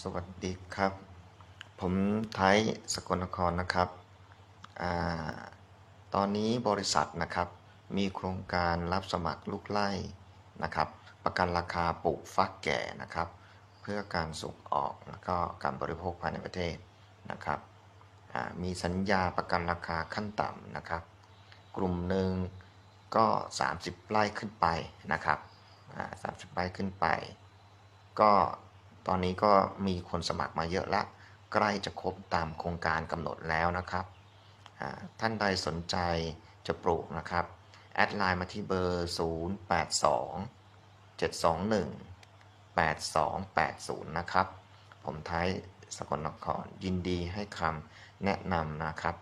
สวัสดีครับ ผมไทยสกลนครนะครับอตอนนี้บริษัทนะครับ มีโครงการรับสมัครลูกไล่นะครับ ประกันราคาปลูกฟักแก่นะครับ เพื่อการส่งออกแล้วก็การบริโภคภายในประเทศนะครับมีสัญญาประกันราคาขั้นต่ำนะครับ กลุ่มหนึ่งก็ 30ไร่ขึ้นไปนะครับอ่า30ไร่ขึ้นไป ก็ ตอนนี้ก็มีคนสมัครมาเยอะละใกล้จะครบตามโครงการกำหนดแล้วนะครับ ท่านใดสนใจจะปลูกนะครับ แอดไลน์มาที่เบอร์ 082 721 8280 นะครับ ผมไทยสกลนครยินดีให้คำแนะนำนะครับ